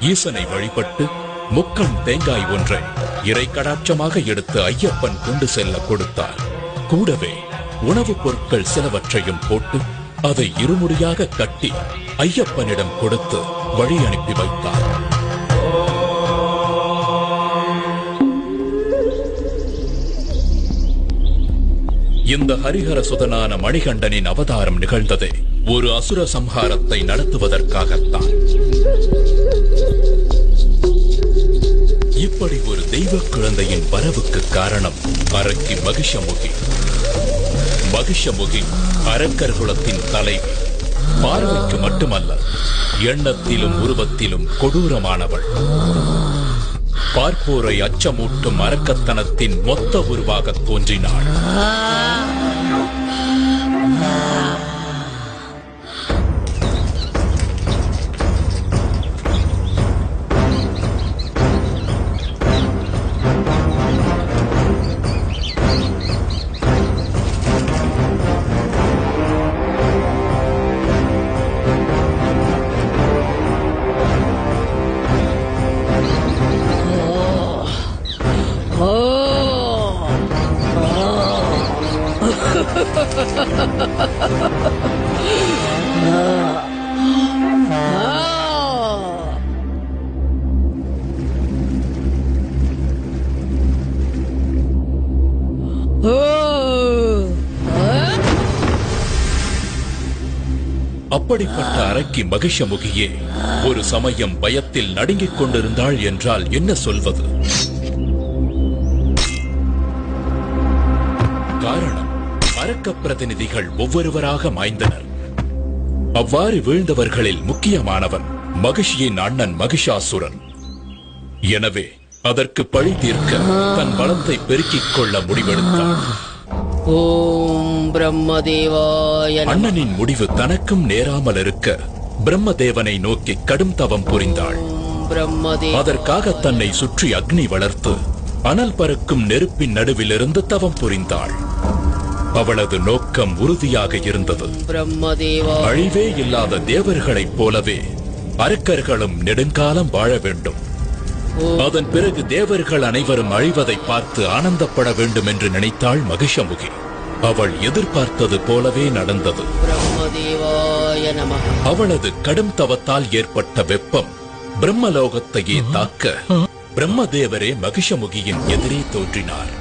ஈசனை வழிபட்டு முக்கண் தேங்காய் ஒன்றை இறை கடாட்சமாக எடுத்து ஐயப்பன் கொண்டு செல்ல கொடுத்தார். கூடவே உணவுப் பொருட்கள் சிலவற்றையும் போட்டு அதை இருமுறையாக கட்டி ஐயப்பனிடம் கொடுத்து வழி அனுப்பி வைத்தார். இந்த ஹரிஹர சுதனான மணிகண்டனின் அவதாரம் நிகழ்ந்ததே ஒரு அசுர சம்ஹாரத்தை நடத்துவதற்காகத்தான். இப்படி ஒரு தெய்வ குழந்தையின் வரவுக்கு காரணம் அரக்கி மகிஷமுகி. மகிஷமுகி அரக்கர் குலத்தின் தலைவி பார்வைக்கு மட்டுமல்ல எண்ணத்திலும் உருவத்திலும் கொடூரமானவள். பார்ப்போரை அச்சமூட்டும் அரக்கத்தனத்தின் மொத்த உருவாகத் தோன்றினாள். அப்படிப்பட்ட அரக்கி மகிஷமுகியே ஒரு சமயம் பயத்தில் நடுங்கிக் கொண்டிருந்தாள் என்றால் என்ன சொல்வது? காரணம் அரக்க பிரதிநிதிகள் ஒவ்வொருவராக மாய்ந்தனர். அவ்வாறு வீழ்ந்தவர்களில் முக்கியமானவன் மகிஷியின் அண்ணன் மகிஷாசுரன். எனவே அதற்கு பழி தீர்க்க தன் பலத்தை பெருக்கிக் கொள்ள முடிவெடுத்தான். ஓம் பிரம்மதேவாய அண்ணனின் முடிவு தனக்கும் நேராமல் இருக்க பிரம்மதேவனை நோக்கி கடும் தவம் புரிந்தாள். அதற்காக தன்னை சுற்றி அக்னி வளர்த்து அனல் பறக்கும் நெருப்பின் நடுவிலிருந்து தவம் புரிந்தாள். அவளது நோக்கம் உறுதியாக இருந்தது. பிரம்மதேவா. அழிவே இல்லாத தேவர்களைப் போலவே அரக்கர்களும் நெடுங்காலம் வாழ வேண்டும். அதன் பிறகு தேவர்கள் அனைவரும் அழிவதை பார்த்து ஆனந்தப்பட வேண்டும் என்று நினைத்தாள் மகிஷமுகி. அவள் எதிர்பார்த்தது போலவே நடந்தது. அவளது கடும் தவத்தால் ஏற்பட்ட வெப்பம் பிரம்மலோகத்தையே தாக்க பிரம்மதேவரே மகிஷமுகியின் எதிரே தோன்றினார்.